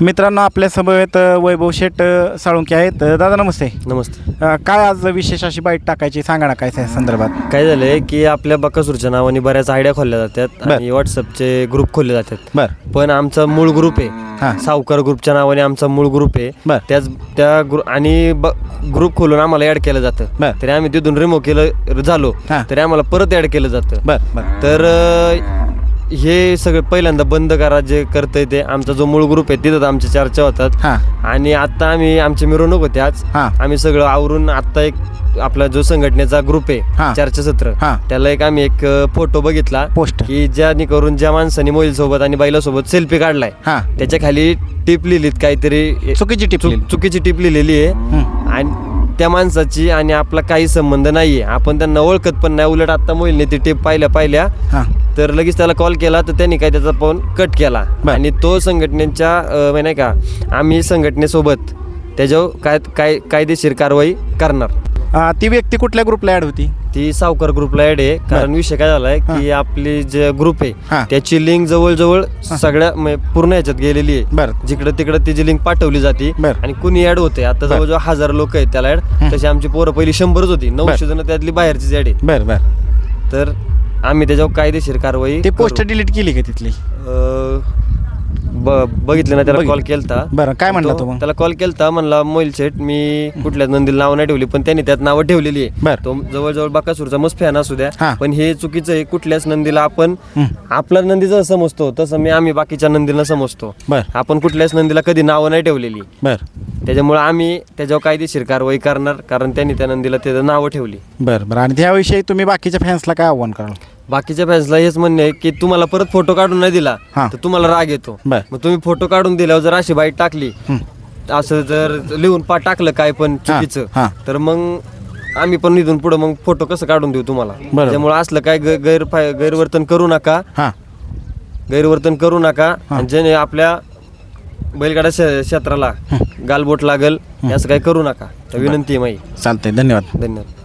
मित्रांनो आपल्या समवेत वैभव शेठ साळुंके आहेत. दादा नमस्ते. नमस्ते. अ, काय आज विशेष अशी बाईट टाकायची सांगा ना काय त्या संदर्भात? काय झालंय की आपल्या बकासूरच्या नावाने बऱ्याच आयडिया खोलल्या जातात बर. आणि व्हॉट्सअपचे ग्रुप खोलले जातात. बर. पण आमचा मूळ ग्रुप हा. आहे सावकार ग्रुपच्या नावाने आमचा मूळ ग्रुप आहे. त्याच त्या ग्रु आणि ग्रुप खोलून आम्हाला ऍड केलं बर. जातं तरी आम्ही तिथून रिमूव्ह केलं झालो. हा. तरी आम्हाला परत ऍड केलं जातं. बर बर. तर अ, हे सगळं पहिल्यांदा बंद करा जे करतंय ते आमचा जो मूळ ग्रुप आहे तिथं आमच्या चर्चा होतात. आणि आता आम्ही आमची मिरवणूक होते आज. हां. आम्ही सगळं आवरून आता एक आपला जो संघटनेचा ग्रुप हा. आहे चर्चासत्र हा. त्याला एक आम्ही एक फोटो बघितला. पोस्ट की ज्याने करून ज्या माणसाने मोबाईल सोबत आणि बाईला सोबत सेल्फी काढलाय. हां. त्याच्याखाली टिप लिहिलीत काहीतरी चुकीची टिप चुक- लिहिली. चुकीची टिप लिहिलेली आहे. आणि त्या माणसाची आणि आपला काही संबंध नाहीये. आपण त्यांना ओळखत पण नाही. उलट आता मोबाईलने ती टिप पाहिल्या पाहिल्या. हां. तर लगेच त्याला कॉल केला तर त्यांनी काय त्याचा फोन कट केला. बर. आणि तो संघटनेच्या अं, म्हणजे नाही का आम्ही संघटनेसोबत त्याच्यावर काय काय कायदेशीर कारवाई करणार. अ, ती व्यक्ती कुठल्या ग्रुपला ॲड होती? ती सावकार ग्रुपला ऍड आहे. कारण विषय काय झालाय की आपली जे ग्रुप हा. आहे त्याची लिंक जवळजवळ सगळ्या म्हणजे पूर्ण ह्याच्यात गेलेली आहे. बर. जिकडं तिकडं तिची लिंक पाठवली जाते बर. आणि कुणी ऍड होते. आता. जवळजवळ हजार लोक आहेत त्याला ऍड तशी आमची पोरं पहिली शंभरच होती. नऊशे जण त्यातली बाहेरचीच ऍड आहे. बर बर. तर आम्ही त्याच्यावर कायदेशीर कारवाई ते करू. पोस्ट डिलीट केली का तिथली? अं, ब- बघितलं ना त्याला. कॉल केलता बरं, काय म्हणला तो मग? त्याला कॉल केलता म्हणला मोईल सेट मी कुठल्याच नंदीला नाव नाही ठेवली पण त्यांनी त्यात नावं ठेवलेली आहे बरं. तो जवळजवळ बाकासूरचा मस्त फॅन असू द्या. पण हे चुकीचं आहे कुठल्याच नंदीला आपण. आपला नंदी जसं समजतो तसं मी आम्ही बाकीच्या नंदीला समजतो बर आपण कुठल्याच नंदीला कधी नावं नाही ठेवलेली बर त्याच्यामुळे आम्ही त्याच्यावर कायदेशीर कारवाई करणार कारण त्यांनी त्या नंदीला त्याचं नावं ठेवली बर बर आणि त्याविषयी तुम्ही बाकीच्या फॅन्सला काय आव्हान कराल बाकीच्या फॅन्सला हेच म्हणणे आहे की तुम्हाला परत फोटो काढून नाही दिला हा. तर तुम्हाला राग येतो. बर. मग तुम्ही फोटो काढून दिल्यावर जर अशी बाईट टाकली. असं जर लिहून पा टाकलं काय पण हा, चुकीचं. तर मग आम्ही पण इथून पुढे मग फोटो कसं काढून देऊ तुम्हाला? बरोबर. त्यामुळे असलं काय ग- गैर गैरवर्तन करू नका. हां. गैरवर्तन करू नका. आणि ज्याने आपल्या बैलगाडा क्षे- क्षेत्राला गालबोट लागल हे असं काही करू नका. तर विनंती आहे माई. चालतंय. धन्यवाद. धन्यवाद.